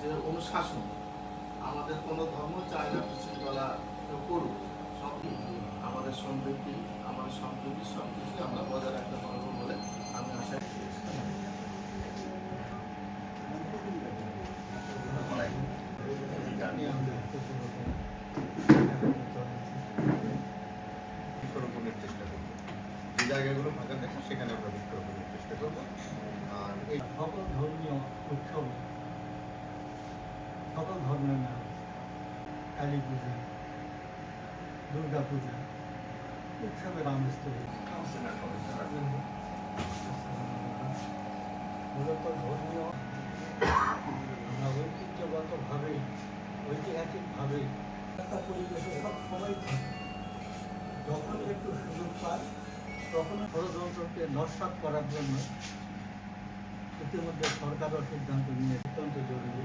যে অনুশাসন, আমাদের কোনো ধর্ম চায় না, বিশৃঙ্খলা করুক, সব আমাদের সমৃদ্ধি, আমাদের সম্প্রীতি সব কিছু আমরা বজায় রাখতে পারব বলে আমি আশা বৃক্ষরোপণের চেষ্টা করব যে জায়গাগুলো ফাঁকা থাকে, সেখানে আমরা বৃক্ষরোপণের চেষ্টা করব। আর এই সকল ধর্মীয় উৎসব সকল ধর্মের নাম কালী পূজা, দুর্গা পূজা, উৎসবের আমেজ মূলত ধর্মীয়, আমরা ঐতিহ্যগতভাবে, ঐতিহাসিকভাবে একটা পরিবেশে সব সময় যখন একটু সুযোগ পায় তখন ষড়যন্ত্রকে নস্বাত করার জন্য ইতিমধ্যে সরকারও সিদ্ধান্ত নিয়ে অত্যন্ত জরুরি।